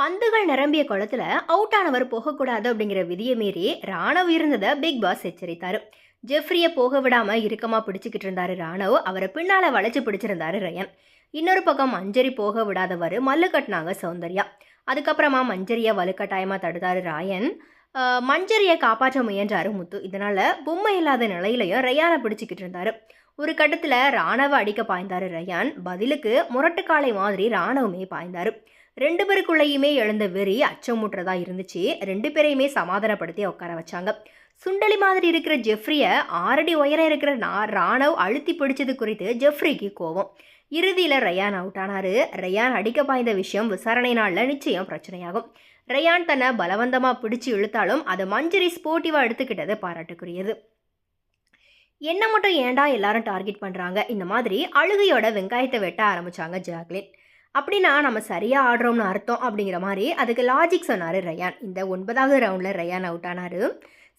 பந்துகள் நிரம்பிய குளத்துல அவுட் ஆனவர் போகக்கூடாது அப்படிங்கிற விதியை மீறி ராணவ் இருந்ததை பிக் பாஸ் எச்சரித்தாரு. ஜெஃப்ரியை போக விடாம இறுக்கமா பிடிச்சிக்கிட்டு இருந்தாரு ராணவ். அவரை பின்னால வளைச்சு பிடிச்சிருந்தாரு ரயன். இன்னொரு பக்கம் மஞ்சரி போக விடாதவர் மல்லு கட்டினாங்க சௌந்தர்யா. அதுக்கப்புறமா மஞ்சரியை வலுக்கட்டாயமா தடுத்தாரு ராயன். மஞ்சரியை காப்பாற்ற முயன்றாரு முத்து. இதனால பொம்மை இல்லாத நிலையிலையும் ரயானை பிடிச்சிக்கிட்டு இருந்தாரு. ஒரு கட்டத்துல ராணவ அடிக்க பாய்ந்தாரு ரயான். பதிலுக்கு முரட்டுக்காலை மாதிரி ராணவமே பாய்ந்தாரு. ரெண்டு பேருக்குள்ளேயுமே எழுந்த வெறி அச்சமூட்டுறதா இருந்துச்சு. ரெண்டு பேரையுமே சமாதானப்படுத்தி உட்கார வச்சாங்க. சுண்டலி மாதிரி இருக்கிற ஜெஃப்ரியை ஆறடி உயரம் இருக்கிற நா- ராணவ் அழுத்தி பிடிச்சது குறித்து ஜெஃப்ரிக்கு கோவம் இறுதியில் ரயான் அவுட் ஆனாரு. ரயான் அடிக்க பாய்ந்த விஷயம் விசாரணை நாளில் நிச்சயம் பிரச்சனையாகும். ரயான் தன்னை பலவந்தமாக பிடிச்சு இழுத்தாலும் அதை மஞ்சரி ஸ்போர்ட்டிவாக எடுத்துக்கிட்டது பாராட்டுக்குரியது. என்ன மட்டும் ஏன்டா எல்லாரும் டார்கெட் பண்ணுறாங்க இந்த மாதிரி அழுகையோட வெங்காயத்தை வெட்ட ஆரம்பிச்சாங்க ஜாக்லின். அப்படின்னா நம்ம சரியாக ஆடுறோம்னு அர்த்தம் அப்படிங்கிற மாதிரி அதுக்கு லாஜிக் சொன்னார் ரயான் இந்த ஒன்பதாவது ரவுண்டில் ரயான் அவுட் ஆனார்.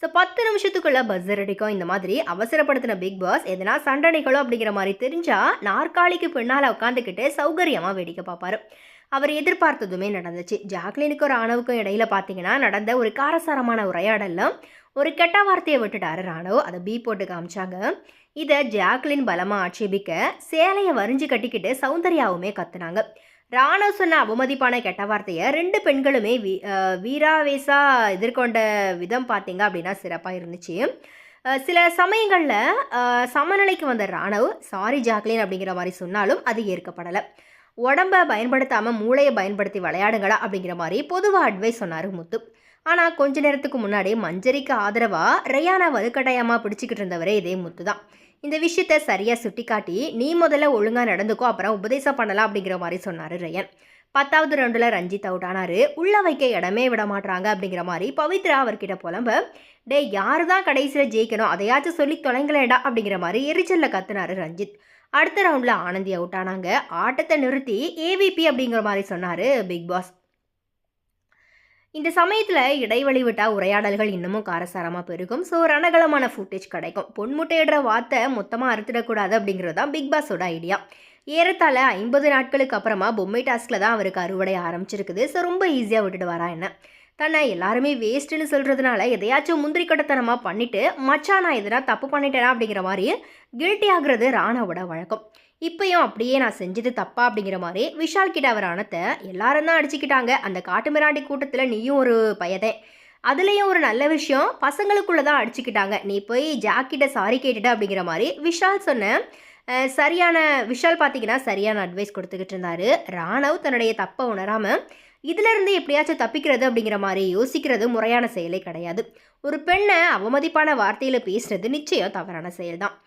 ஸோ பத்து நிமிஷத்துக்குள்ளே பஸ்ஸர் அடிக்கும். இந்த மாதிரி அவசரப்படுத்தின பிக் பாஸ் எதனா சண்டனைகளோ அப்படிங்கிற மாதிரி தெரிஞ்சால் நாற்காலிக்கு பின்னால் உட்காந்துக்கிட்டு சௌகரியமாக வேடிக்கை பார்ப்பாரு. அவர் எதிர்பார்த்ததுமே நடந்துச்சு. ஜாக்லினுக்கும் ராணுவுக்கும் இடையில பார்த்தீங்கன்னா நடந்த ஒரு காரசாரமான உரையாடலில் ஒரு கெட்ட வார்த்தையை விட்டுட்டாரு ராணுவ அதை பீ போட்டு காமிச்சாங்க. இதை ஜாக்லின் பலமாக ஆட்சேபிக்க சேலையை வரிஞ்சு கட்டிக்கிட்டு சௌந்தர்யாவுமே கத்துனாங்க. ராணுவ சொன்ன அவமதிப்பான கெட்ட வார்த்தையை ரெண்டு பெண்களுமே வீ வீராவேசா எதிர்கொண்ட விதம் பார்த்தீங்க அப்படின்னா சிறப்பாக இருந்துச்சு. சில சமயங்களில் சமநிலைக்கு வந்த ராணவ் சாரி ஜாக்லின் அப்படிங்கிற மாதிரி சொன்னாலும் அது ஏற்கப்படலை. உடம்பை பயன்படுத்தாமல் மூளையை பயன்படுத்தி விளையாடுங்களா அப்படிங்கிற மாதிரி பொதுவாக அட்வைஸ் சொன்னார் முத்து. ஆனால் கொஞ்ச நேரத்துக்கு முன்னாடி மஞ்சரிக்கு ஆதரவாக ரயானா வலுக்கட்டாயமாக பிடிச்சிக்கிட்டு இருந்தவரே இதே முத்து தான். இந்த விஷயத்த சரியாக சுட்டிக்காட்டி நீ முதல்ல ஒழுங்காக நடந்துக்கோ அப்புறம் உபதேசம் பண்ணலாம் அப்படிங்கிற மாதிரி சொன்னார் ரயன். பத்தாவது ரவுண்டில் ரஞ்சித் அவுட் ஆனார். உள்ள வைக்க இடமே விட மாட்டாங்க அப்படிங்கிற மாதிரி பவித்ரா அவர்கிட்ட புலம்ப டே யாரு தான் கடைசியில் ஜெயிக்கணும்? அதையாச்சும் சொல்லி தொலைங்களேடா அப்படிங்கிற மாதிரி எரிச்சலில் கத்துனாரு ரஞ்சித். அடுத்த ரவுண்டில் ஆனந்தி அவுட் ஆனாங்க. ஆட்டத்தை நிறுத்தி ஏவிபி அப்படிங்கிற மாதிரி சொன்னார் பிக் பாஸ் இந்த சமயத்தில் இடைவெளி விட்டால் உரையாடல்கள் இன்னமும் காரசாரமாக பெருகும். ஸோ ரணகலமான ஃபுட்டேஜ் கிடைக்கும். பொன்முட்டையிடுற வார்த்தை மொத்தமாக அறுத்துடக்கூடாது அப்படிங்கிறது தான் பிக் பாஸோட ஐடியா ஏறத்தாழ ஐம்பது நாட்களுக்கு அப்புறமா பொம்மை டாஸ்கில் தான் அவருக்கு அறுவடை ஆரம்பிச்சிருக்குது. ஸோ ரொம்ப ஈஸியாக விட்டுட்டு வரா என்ன? தன்னை எல்லாருமே வேஸ்ட்டுன்னு சொல்கிறதுனால எதையாச்சும் முந்திரி கட்டத்தனமாக பண்ணிவிட்டு மச்சான் நான் எதனா தப்பு பண்ணிட்டேனா? அப்படிங்கிற மாதிரி கில்ட்டி ஆகுறது ராணாவோட வழக்கம். இப்பயும் அப்படியே நான் செஞ்சது தப்பா அப்படிங்கிற மாதிரி விஷால் கிட்ட அவர் அணத்தை எல்லாரும் தான் அடிச்சுக்கிட்டாங்க. அந்த காட்டுமிராண்டி கூட்டத்தில் நீயும் ஒரு பயதே அதுலேயும் ஒரு நல்ல விஷயம் பசங்களுக்குள்ளே தான் அடிச்சுக்கிட்டாங்க. நீ போய் ஜாக்கிட்ட சாரி கேட்டுட்ட அப்படிங்கிற மாதிரி விஷால் சொன்ன சரியான விஷால் பார்த்தீங்கன்னா சரியான அட்வைஸ் கொடுத்துக்கிட்டு இருந்தாரு. ராணவ் தன்னுடைய தப்பை உணராமல் இதிலிருந்து எப்படியாச்சும் தப்பிக்கிறது அப்படிங்கிற மாதிரி யோசிக்கிறது முறையான செயலே கிடையாது. ஒரு பெண்ணை அவமதிப்பான வார்த்தையில் பேசுறது நிச்சயம் தவறான செயல்தான்.